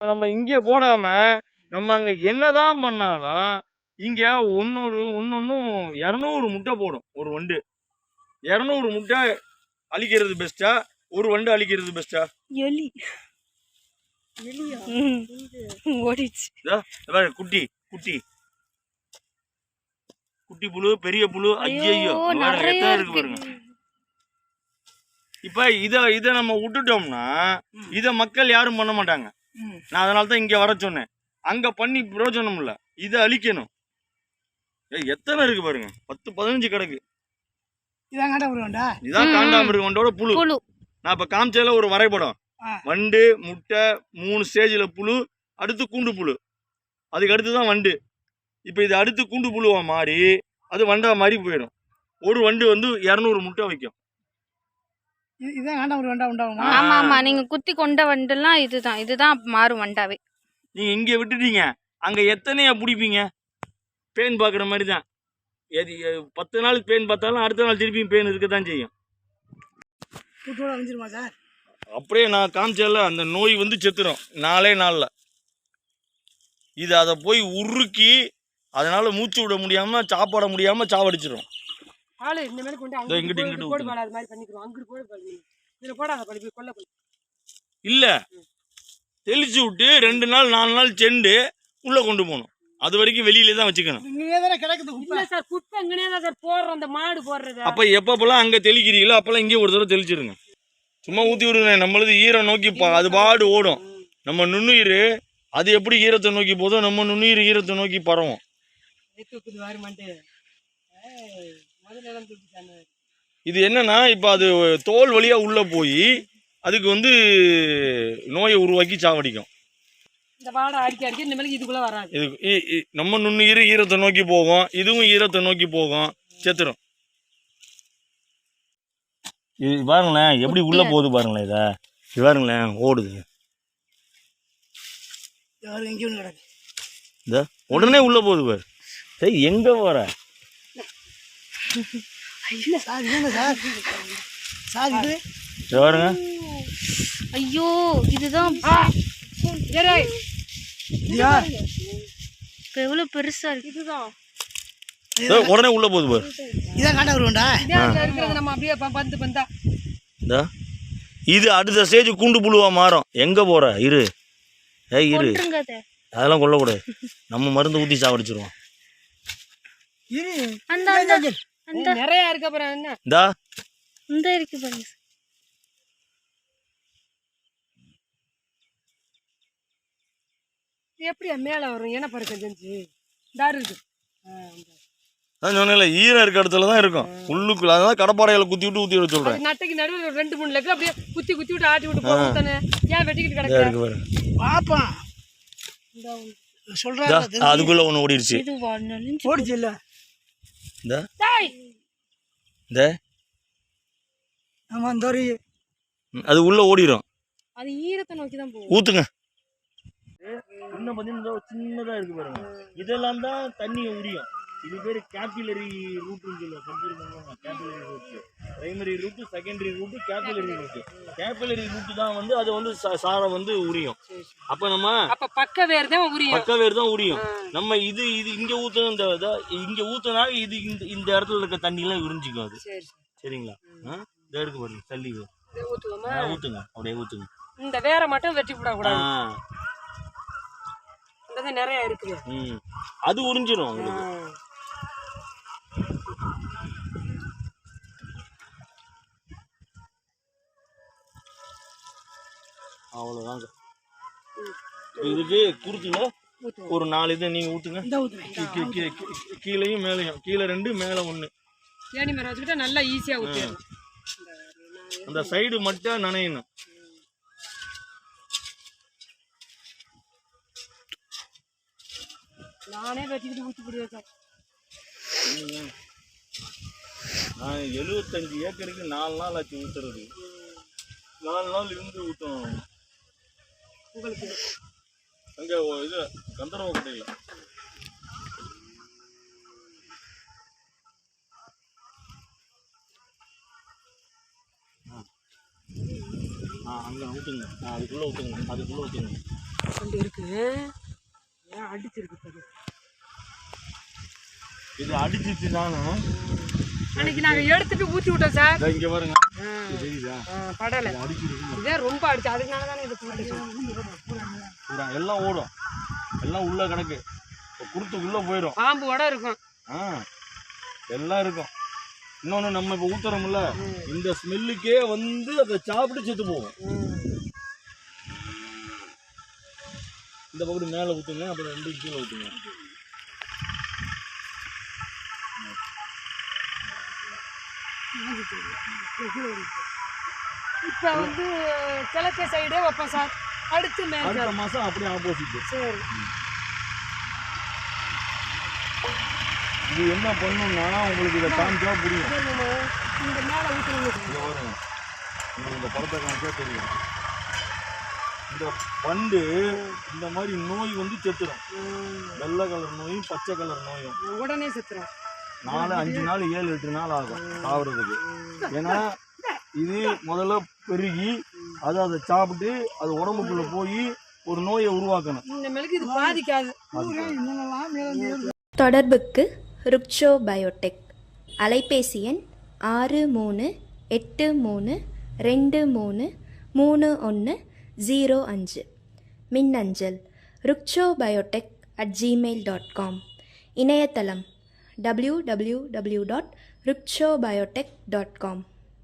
நம்ம இங்கே போடாம நம்ம அங்க என்னதான் பண்ணாலும் இங்க ஒன்னொரு ஒன்னொன்னும் இரநூறு முட்டை போடும் ஒரு வண்டு. இரநூறு முட்டை அழிக்கிறது பெஸ்டா ஒரு வண்டு அழிக்கிறது பெஸ்டா எலி. ஓடிச்சு குட்டி குட்டி. குட்டி புழு பெரிய புழு ஐயோ நிறைய இருக்கு பாருங்க. இப்ப இத இத நம்ம விட்டுட்டோம்னா இத மக்கள் யாரும் பண்ண மாட்டாங்க. நான் அதனால தான் இங்க வர சொன்னேன். அங்க பண்ணி பிரயோஜனம் இல்ல. இத அழிக்கணும். ஏய், எத்தனை இருக்கு பாருங்க. பத்து பதினஞ்சு கிடக்கு. இதான் காட்ட வருவாண்டா இதான் ம், காண்டாமிருக வண்டோட புழு. புழு. நான் இப்ப காமிச்சதுல ஒரு வரைபடம். வண்டு முட்டை மூணு ஸ்டேஜ்ல புழு அடுத்து கூண்டு புழு. அதுக்கு அடுத்து தான் வண்டு. இப்போ இது அடுத்து கூண்டு புழுவா மாறி அது வண்டா மாதிரி போயிடும். ஒரு வண்டு வந்து இரநூறு முட்டை வைக்கும். இது- இதான் காண்ட வருவாண்டா உண்டாகுமா. ஆமா ஆமா நீங்க குத்தி கொண்ட வண்டுலாம் இதுதான் இதுதான் மாறும் வண்டாவே. நீங்க இங்க விட்டுட்டீங்க அங்க எத்தனையா பிடிப்பீங்க? பேன் பார்க்குற மாதிரி தான் எது பத்து நாள் பேன் பார்த்தாலும் அடுத்த நாள் திருப்பியும் பேன் இருக்க தான் செய்யும் கூட்டோட சார்? அப்படியே நான் காமிச்சல அந்த நோய் வந்து செத்துரும் நாலே நாளில். இது அதை போய் உருக்கி அதனால மூச்சு விட முடியாம சாப்பாட முடியாம சாவடிச்சிடும் ஆளு இந்த மாதிரி கொண்டு இதோ இங்கிட்டு, இங்கிட்டு கோடு. பாடு அது மாதிரி பண்ணிக்கிறோம். அங்கிட்டு கோடு பாடு நீ. இதுல போடாத படி போய் கொல்ல போய் இல்ல. தெளிச்சு விட்டு ரெண்டு நாள் நாலு நாள் செண்டு உள்ள கொண்டு போகணும். அது வரைக்கும் வெளியில தான் வச்சுக்கணும். இங்கே தானே கிடக்குது குப்பை? இல்ல சார் குப்பை எங்கனே தான் சார் போடுறோம். அந்த மாடு போடுறது. அப்ப எப்பப்பெல்லாம் அங்க தெளிக்கிறீங்களோ அப்பெல்லாம் இங்கே ஒரு தடவை தெளிச்சிருங்க. சும்மா ஊத்தி விடுங்க. நம்மளது ஈரம் நோக்கி பா அது பாடு ஓடும். நம்ம நுண்ணுயிர் அது எப்படி ஈரத்தை நோக்கி போதோ நம்ம நுண்ணுயிர் ஈரத்தை நோக்கி பரவும். இது என்னன்னா இப்போ அது தோல் வழியா உள்ள போய் அதுக்கு வந்து நோயை உருவாக்கி சாவடிக்கும். இந்த வாடை அடிக்க அடிக்க இந்த மாதிரி இதுக்குள்ள வராது. இது இ- இ- நம்ம நுண்ணுயிர் ஈரத்தை நோக்கி போகும். இதுவும் ஈரத்தை நோக்கி போகும். செத்துரும். இது பாருங்களேன் எப்படி உள்ள போகுது பாருங்களேன் இதை. இது பாருங்களேன் ஓடுது. யாரும் எங்கேயும் கிடக்கு இந்த உடனே உள்ள போகுது பாரு. ஏய் எங்க போற சார் இதுங்க சார்? சார் இது? இது பாருங்க. ஐயோ இதுதான் இப்ப எவ்வளவு பெருசா இருக்கு. இதுதான். இதோ உடனே உள்ள போகுது பாரு. இதான் காட்ட இருக்கிறது நம்ம அப்படியே பந்து பந்தா இந்த. இது அடுத்த ஸ்டேஜ் கூண்டு புழுவா மாறும். எங்க போற? இரு. ஏய் இரு. அதெல்லாம் கொல்லக்கூடாது. நம்ம மருந்து ஊத்தி சாவடிச்சிருவோம். இரு. அந்த நிறைய இருக்கு அப்புறம் என்ன? இந்தா. இந்த இருக்கு பாருங்க எப்படியா மேல வரும்? என்ன பறக்க செஞ்சு தாரு இருக்கு சொன்னேன்ல ஈரம் இருக்க இடத்துல தான் இருக்கும். உள்ளுக்குள்ள அதான் கடப்பாறையில குத்தி விட்டு ஊத்தி விட சொல்றேன் நட்டைக்கு நடுவில் ரெண்டு மூணு லெக்கு அப்படியே குத்தி குத்தி விட்டு ஆட்டி விட்டு போக தானே? ஏன் வெட்டிக்கிட்டு பாரு. பாப்பான் இதா, சொல்றாரு அதுக்குள்ள ஒண்ணு ஓடிடுச்சு. ஓடிச்சு இல்ல? இந்த? டேய், இந்த? ஒரு ம், அது உள்ள ஓடிடும் அது ஈரத்தை நோக்கி தான் போகும். ஊத்துங்க. இன்னும் பார்த்தீங்கன்னா சின்னதா இருக்கு பாருங்க. இதெல்லாம் தான் தண்ணியை உரியும். இது பேர் கேபிலரி ரூட்னு சொல்லுவாங்க. Capillary root primary root secondary root capillary root capillary root தான் வந்து அது வந்து சா- சாரை வந்து உரியும். அப்ப நம்ம அப்ப பக்க வேறு தான் உரியும். பக்க வேர் தான் உரியும். நம்ம இது இது இங்க ஊத்துன இந்த இதை இங்க ஊத்துனா இது இந்த இந்த இடத்துல இருக்க தண்ணி எல்லாம் உறிஞ்சிக்கும் அது. சரி சரி. சரிங்களா? ஆ? இதோ இருக்கு பாருங்க தள்ளி ஊத்துங்க. அப்படியே ஊத்துங்க. இந்த வேற மட்டும் வெட்டி விடக்கூடாது இது நிறைய இருக்குது. அது உறிஞ்சிரும் உங்களுக்கு. அவ்வளோதாங்க இதுக்கு குறுக்குங்க ஒரு நாலு இதை நீங்கள் ஊற்றுங்க கீழேயும் மேலேயும். கீழே ரெண்டு மேலே ஒன்று மரம் வச்சுக்கிட்டா நல்லா ஈஸியா ஊற்றிடலாம் அந்த சைடு மட்டும் நனையணும். நானே வெட்டிக்கிட்டு ஊற்றி போடுவேன் நான் எழுபத்தஞ்சு ஏக்கருக்கு நாலு நாள் ஆச்சு ஊற்றுறது நாலு நாள் இருந்து ஊற்றணும் உங்களுக்கு அங்கே இது கந்தரவக்கட்டையில் ஆ அங்கே ஊற்றுங்க ஆ அதுக்குள்ளே ஊற்றுங்க அதுக்குள்ளே ஊற்றுங்க கொண்டு இருக்கு. ஏன் அடிச்சிருக்கு. இது அடிச்சிச்சு தானே அன்னைக்கு நாங்க எடுத்துட்டு ஊத்தி விட்டோம் சார். இங்க பாருங்க. படலை. இது ரொம்ப அடிச்சு. அதுக்குனால தானே இது பூரா எல்லாம் ஓடும். எல்லாம் உள்ள கிடக்கு. இப்போ குருத்து உள்ள போயிடும். பாம்பு வட இருக்கும். எல்லாம் இருக்கும். இன்னொன்று நம்ம இப்போ ஊத்துறோம்ல இந்த ஸ்மெல்லுக்கே வந்து அதை சாப்பிட்டு செத்து போகும் இந்த பக்கம் மேலே ஊற்றுங்க அப்புறம் ரெண்டு கீழே ஊற்றுங்க இப்ப வந்து கிழக்கு சைடே வைப்போம் சார். அடுத்து மேல் அடுத்த மாதம் அப்படியே ஆப்போசிட் சரி. இது என்ன பண்ணுன்னா உங்களுக்கு இதை காமிச்சா புரியும். இந்த மேலே இங்க பாருங்க. உங்களுக்கு இந்த படத்தை காமிச்சா தெரியும். இந்த வண்டு இந்த மாதிரி நோய் வந்து செத்துரும். வெள்ளை கலர் நோயும் பச்சை கலர் நோயும். உடனே செத்துரும். நாலு அஞ்சு நாள் ஏழு எட்டு நாள் ஆகும் சாவறதுக்கு ஏன்னா இது முதல்ல பெருகி அது அதை சாப்பிட்டு அது உடம்புக்குள்ள போய் ஒரு நோயை உருவாக்கணும். இந்த மெழுகு இது பாதிக்காது. தொடர்புக்கு ருக்ஷோ பயோடெக் அலைபேசி எண் ஆறு மூணு எட்டு மூணு ரெண்டு மூணு மூணு ஒன்று ஜீரோ அஞ்சு. மின்னஞ்சல் ருக்ஷோ biotech at Gmail dot com. இணையதளம் www.ripchobiotech.com.